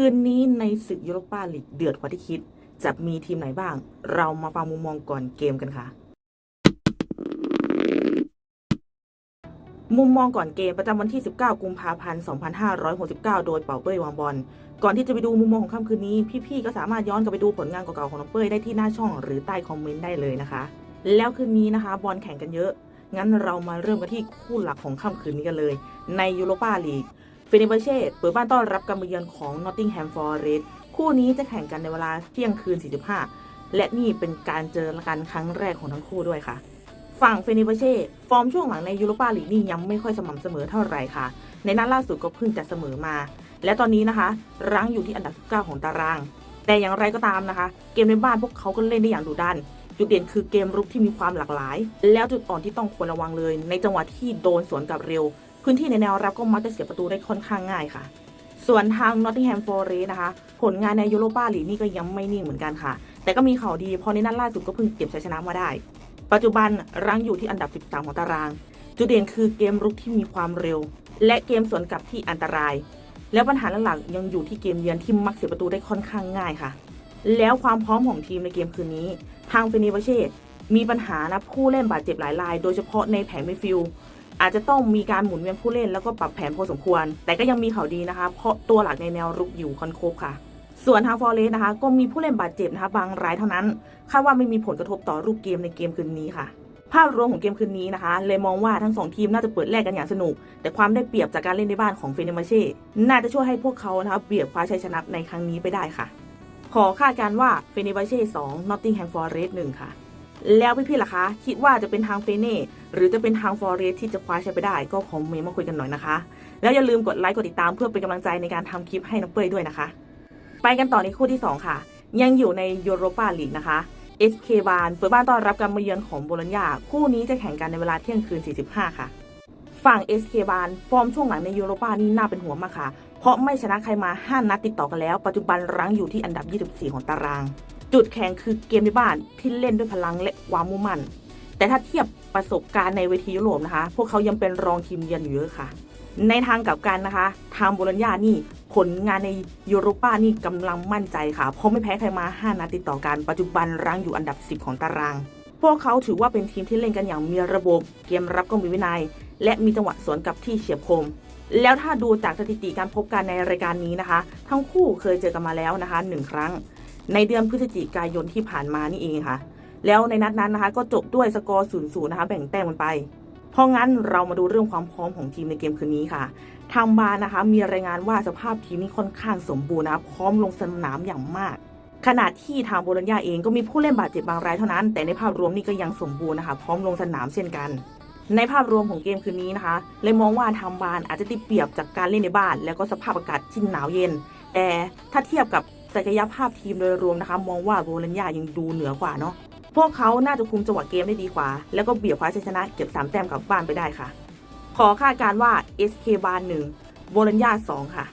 คืนนี้ในศึกยูโรปาลีกเดือดกว่าที่คิด จะมีทีมไหนบ้าง เรามาฟังมุมมองก่อนเกมกันค่ะ มุมมองก่อนเกมประจำวันที่ 19 กุมภาพันธ์ 2569 โดยเป่าเป้ยวางบอล ก่อนที่จะไปดูมุมมองของค่ำคืนนี้ พี่ๆ ก็สามารถย้อนกลับไปดูผลงานเก่าๆของน้องเป้ยได้ที่หน้าช่องหรือใต้คอมเมนต์ได้เลยนะคะ แล้วคืนนี้นะคะ บอลแข่งกันเยอะ งั้นเรามาเริ่มกันที่คู่หลักของค่ำคืนนี้กันเลย ในยูโรปาลีก เฟเนเบเช่เปิดบ้านต้อนรับการมาเยือนของ Nottingham Forest คู่นี้จะแข่งกันในเวลาเที่ยงคืน 45 และนี่เป็นการเจอกันครั้งแรกของทั้งคู่ด้วยค่ะ ฝั่งเฟเนเบเช่ฟอร์มช่วงหลังในยูโรปาลีกนี่ยังไม่ค่อยสม่ำเสมอเท่าไหร่ค่ะ ในนัดล่าสุดก็เพิ่งจะเสมอมา และตอนนี้นะคะ รั้งอยู่ที่อันดับ 19 ของตาราง แต่อย่างไรก็ตามนะคะ เกมในบ้านพวกเขาก็เล่นได้อย่างดุดันจุดเด่นคือเกมรุกที่มีความหลากหลาย แล้วจุดอ่อนที่ต้องควรระวังเลย ในจังหวะที่โดนสวนกลับเร็ว พื้นที่ในแนวรับก็มักจะเสียประตูได้ค่อนข้างง่ายค่ะ ส่วนทาง Nottingham Forest นะคะ ผลงานในยูโรปาลีกนี่ก็ยังไม่นิ่งเหมือนกันค่ะ แต่ก็มีข่าวดีเพราะในนัดล่าสุดก็เพิ่งเก็บชัยชนะมาได้ ปัจจุบันรั้งอยู่ที่อันดับ 13 ของตาราง จุดเด่นคือเกมรุกที่มีความเร็ว และเกมสวนกลับที่อันตราย แล้วปัญหาหลักๆยังอยู่ที่เกมเยือนที่มักเสียประตูได้ค่อนข้างง่ายค่ะ แล้วความพร้อมของทีมในเกมคืนนี้ ทางเฟเนบาเช่มีปัญหานะผู้เล่นบาดเจ็บหลายราย โดยเฉพาะในแผงมิดฟิลด์ อาจจะต้องมีการหมุนเวียนผู้เล่นแล้วก็ปรับแผนพอสมควร แต่ก็ยังมีข่าวดีนะคะ เพราะตัวหลักในแนวรุกอยู่คอนโคบค่ะ ส่วนทางฟอร์เรสนะคะ ก็มีผู้เล่นบาดเจ็บนะคะ บางรายเท่านั้นคาดว่าไม่มีผลกระทบต่อรูปเกมในเกมคืนนี้ค่ะ ภาพรวมของเกมคืนนี้นะคะ เลยมองว่าทั้งสองทีมน่าจะเปิดแลกกันอย่างสนุก แต่ความได้เปรียบจากการเล่นในบ้านของเฟเนมาเช่น่าจะช่วยให้พวกเขานะคะเบียดคว้าชัยชนะในครั้งนี้ไปได้ค่ะ ขอคาดการณ์ว่าเฟเนบาเช่2 Nottingham Forest 1ค่ะแล้วพี่ๆล่ะคะ คิดว่าจะเป็นทางเฟเน่ หรือจะเป็นทางฟอเรสที่จะคว้าชัยไปได้ก็คอมเมนต์มาคุยกันหน่อยนะคะ แล้วอย่าลืมกดไลค์กดติดตามเพื่อเป็นกำลังใจในการทำคลิปให้น้องเป้ยด้วยนะคะ ไปกันต่อในคู่ที่ 2 ค่ะ ยังอยู่ในยูโรปาลีกนะคะ SK บานเปิดบ้านต้อนรับการมาเยือนของโบโลญญาคู่นี้จะแข่งกันในเวลาเที่ยงคืน 45 ค่ะ ฝั่ง SK บานฟอร์มช่วงหลังในยูโรปานี่น่าเป็นห่วงมากค่ะ เพราะไม่ชนะใครมา 5 นัดติดต่อกันแล้ว ปัจจุบันรั้งอยู่ที่อันดับ 24 ของตาราง จุดแข็งคือเกมในบ้านที่เล่นด้วยพลังและความมุ่งมั่น แต่ถ้าเทียบ ประสบการณ์ในเวทียุโรปนะคะ พวกเขายังเป็นรองทีมเยือนอยู่เยอะค่ะ ในทางกลับกันนะคะ ทางโบโลญญานี่ผลงานในยูโรปานี่กำลังมั่นใจค่ะ เพราะไม่แพ้ใครมา 5นัดติดต่อกัน ปัจจุบันรั้งอยู่อันดับ 10 ของตาราง พวกเขาถือว่าเป็นทีมที่เล่นกันอย่างมีระบบ เกมรับก็มีวินัย และมีจังหวะสวนกับที่เฉียบคม แล้วถ้าดูจากสถิติการพบกันในรายการนี้นะคะ ทั้งคู่เคยเจอกันมาแล้วนะคะหนึ่งครั้ง ในเดือนพฤศจิกายนที่ผ่านมานี่เองค่ะ แล้วในนัดนั้นนะคะ ก็จบด้วยสกอร์0ูนย์ศูนย์นะคะ แบ่งแต้มกันไป เพราะงั้นเรามาดูเรื่องความพร้อมของทีมในเกมคืนนี้ค่ะ ทางบาร์นะคะ มีรายงานว่าสภาพทีมนี้ค่อนข้างสมบูรณ์นะพร้อมลงสนามอย่างมาก ขณะที่ทางโบโลญญาเองก็มีผู้เล่นบาดเจ็บบางรายเท่านั้น แต่ในภาพรวมนี่ก็ยังสมบูรณ์นะคะ พร้อมลงสนามเช่นกันในภาพรวมของเกมคืนนี้นะคะ เลยมองว่าทางบานอาจจะติดเปรียบจากการเล่นในบ้าน แล้วก็สภาพอากาศที่หนาวเย็น แต่ถ้าเทียบกับศักยภาพทีมโดยรวมนะคะ มองว่าโบลัญญายังดูเหนือกว่าเนาะ พวกเขาน่าจะคุมจังหวะเกมได้ดีกว่า แล้วก็เบียดคว้าชัยชนะเก็บ 3 แต้มกลับบ้านไปได้ค่ะ ขอคาดการ์ว่า SK บาน1โบลัญญา2ค่ะ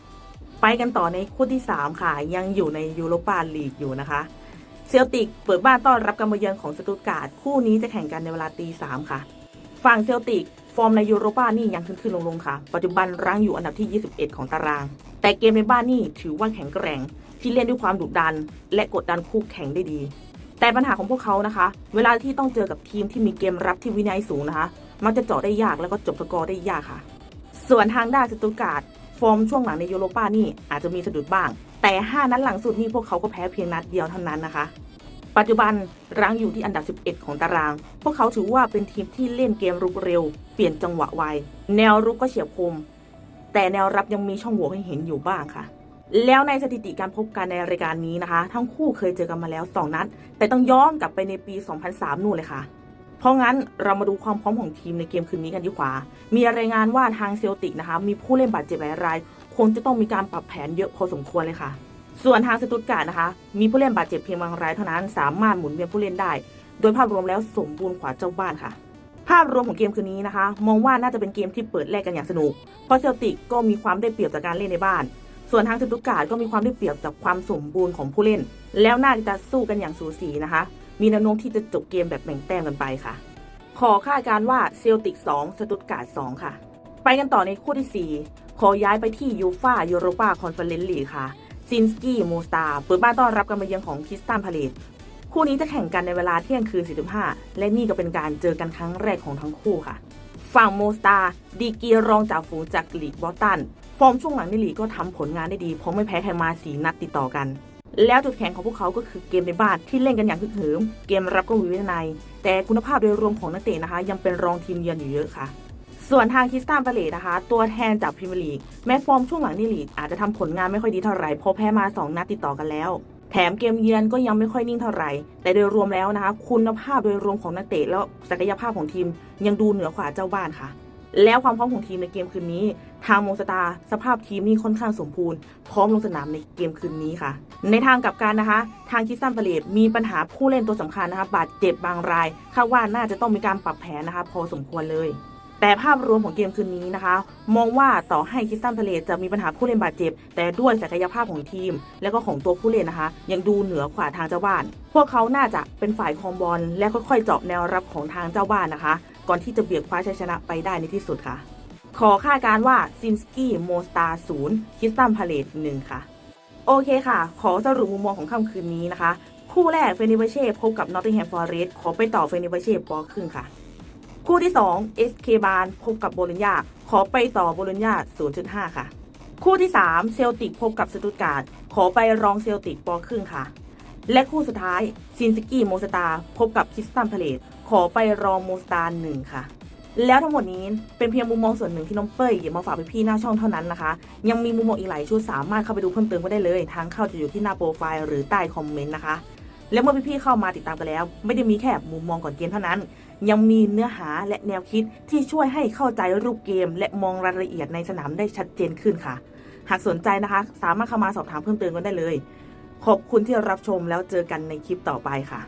ไปกันต่อในคู่ที่ 3 ค่ะ ยังอยู่ในยูโรปาลีกอยู่นะคะเซลติกเปิดบ้านต้อนรับการมาเยือนของสตุตการ์ดคู่นี้จะแข่งกันในเวลาตีสามค่ะ ฝั่งเซลติกฟอร์มในยูโรปานี่ยังขึ้นขึ้นลงลงๆค่ะ ปัจจุบันรั้งอยู่อันดับที่ 21 ของตาราง แต่เกมในบ้านนี่ถือว่าแข็งแกร่ง ที่เล่นด้วยความดุดัน และกดดันคู่แข่งได้ดี แต่ปัญหาของพวกเขานะคะ เวลาที่ต้องเจอกับทีมที่มีเกมรับที่วินัยสูงนะคะ มักจะเจาะได้ยากแล้วก็จบสกอร์ได้ยากค่ะ ส่วนทางด้านสตุตการ์ดฟอร์มช่วงหลังในยูโรปานี่อาจจะมีสะดุดบ้าง แต่ 5 นัดหลังสุดนี่พวกเขาก็แพ้เพียงนัดเดียวเท่านั้นนะคะ ปัจจุบันรั้งอยู่ที่อันดับ 11 ของตาราง พวกเขาถือว่าเป็นทีมที่เล่นเกมรุกเร็ว เปลี่ยนจังหวะไว แนวรุกก็เฉียบคม แต่แนวรับยังมีช่องโหว่ให้เห็นอยู่บ้างค่ะ แล้วในสถิติการพบกันในรายการนี้นะคะ ทั้งคู่เคยเจอกันมาแล้ว 2 นัด แต่ต้องย้อนกลับไปในปี 2003 นู่นเลยค่ะ เพราะงั้นเรามาดูความพร้อมของทีมในเกมคืนนี้กันดีกว่า มีรายงานว่าทางเซลติกนะคะ มีผู้เล่นบาดเจ็บหลายราย คงจะต้องมีการปรับแผนเยอะพอสมควรเลยค่ะ ส่วนทางสตุตการ์ดนะคะ มีผู้เล่นบาดเจ็บเพียงบางรายเท่านั้น สามารถหมุนเวียนผู้เล่นได้ โดยภาพรวมแล้วสมบูรณ์กว่าเจ้าบ้านค่ะภาพรวมของเกมคืนนี้นะคะ มองว่าน่าจะเป็นเกมที่เปิดแลกกันอย่างสนุก เพราะเซลติกก็มีความได้เปรียบจากการเล่นในบ้าน ส่วนทางสตุตการ์ดก็มีความได้เปรียบจากความสมบูรณ์ของผู้เล่น แล้วน่าจะสู้กันอย่างสูสีนะคะ มีแนวโน้มที่จะจบเกมแบบแบ่งแต้มกันไปค่ะ ขอคาดการว่าเซลติก 2 สตุตการ์ด 2 ค่ะ ไปกันต่อในคู่ที่ 4 ขอย้ายไปที่ยูฟายูโรปาคอนเฟอเรนซ์ลีค่ะซินสกี้โมสตาเปิดบ้านต้อนรับการมาเยือนของคริสตันพาเลตคู่นี้จะแข่งกันในเวลาเที่ยงคืน 45 และนี่ก็เป็นการเจอกันครั้งแรกของทั้งคู่ค่ะ ฝั่งโมสตาดีกีรองจากฝูงจากลีกบอตัน ฟอร์มช่วงหลังในลีกก็ทำผลงานได้ดี เพราะไม่แพ้ใครมาสีนัดติดต่อกัน แล้วจุดแข็งของพวกเขาก็คือเกมในบ้านที่เล่นกันอย่างคึกคืมเกมรับก็มีวินัยแต่คุณภาพโดยรวมของนักเตะนะคะ ยังเป็นรองทีมเยือนอยู่เยอะค่ะ ส่วนทางคิสตันพาเลตนะคะ ตัวแทนจากพรีเมียร์ลีกแม้ฟอร์มช่วงหลังในลีกอาจจะทำผลงานไม่ค่อยดีเท่าไหร่เพราะแพ้มา 2 นัดติดต่อกันแล้วแถมเกมเยือนก็ยังไม่ค่อยนิ่งเท่าไหร่ แต่โดยรวมแล้วนะคะ คุณภาพโดยรวมของนักเตะแล้วศักยภาพของทีมยังดูเหนือกว่าเจ้าบ้านค่ะ แล้วความพร้อมของทีมในเกมคืนนี้ ทางโมสตาสภาพทีมนี่ค่อนข้างสมบูรณ์พร้อมลงสนามในเกมคืนนี้ค่ะ ในทางกลับกันนะคะ ทางคิสตันพาเลตมีปัญหาผู้เล่นตัวสำคัญนะคะบาดเจ็บบางรายคาดว่าน่าจะต้องมีการปรับแผนนะคะ พอสมควรเลย แต่ภาพรวมของเกมคืนนี้นะคะ มองว่าต่อให้คิสตันพาเลตจะมีปัญหาผู้เล่นบาดเจ็บ แต่ด้วยศักยภาพของทีม และก็ของตัวผู้เล่นนะคะ ยังดูเหนือกว่าทางเจ้าบ้าน พวกเขาน่าจะเป็นฝ่ายคองบอลและค่อยๆเจาะแนวรับของทางเจ้าบ้านนะคะ ก่อนที่จะเบียดคว้าชัยชนะไปได้ในที่สุดค่ะ ขอคาดการ์ว่าซินสกี้โมสตาศูนย์คิสตันพาเลตหนึ่งค่ะ โอเคค่ะ ขอสรุปมุมมองของค่ำคืนนี้นะคะ คู่แรกเฟนิเบเช่พบกับนอตติงแฮมฟอร์เรสขอไปต่อเฟนิเบเช่ปอครึ่งค่ะ คู่ที่2 SK บานพบกับโบลิญญาขอไปต่อโบลิญญา0.5 ค่ะ คู่ที่3เซลติกพบกับสตุตการ์ดขอไปรองเซลติกปอครึ่งค่ะและคู่สุดท้ายซินสกี้โมสตาพบกับคิสตันพาเลต ขอไปรอโมสตาร์หนึ่งค่ะ แล้วทั้งหมดนี้เป็นเพียงมุมมองส่วนหนึ่งที่น้องเป้ยหยิบมาฝากพี่ๆหน้าช่องเท่านั้นนะคะ ยังมีมุมมองอีกหลายชุดสามารถเข้าไปดูเพิ่มเติมก็ได้เลย ทางเข้าจะอยู่ที่หน้าโปรไฟล์หรือใต้คอมเมนต์นะคะ และเมื่อพี่ๆเข้ามาติดตามกันแล้ว ไม่ได้มีแค่มุมมองก่อนเกมเท่านั้น ยังมีเนื้อหาและแนวคิดที่ช่วยให้เข้าใจรูปเกม และมองรายละเอียดในสนามได้ชัดเจนขึ้นค่ะ หากสนใจนะคะ สามารถเข้ามาสอบถามเพิ่มเติมกันได้เลย ขอบคุณที่รับชมแล้วเจอกันในคลิปต่อไปค่ะ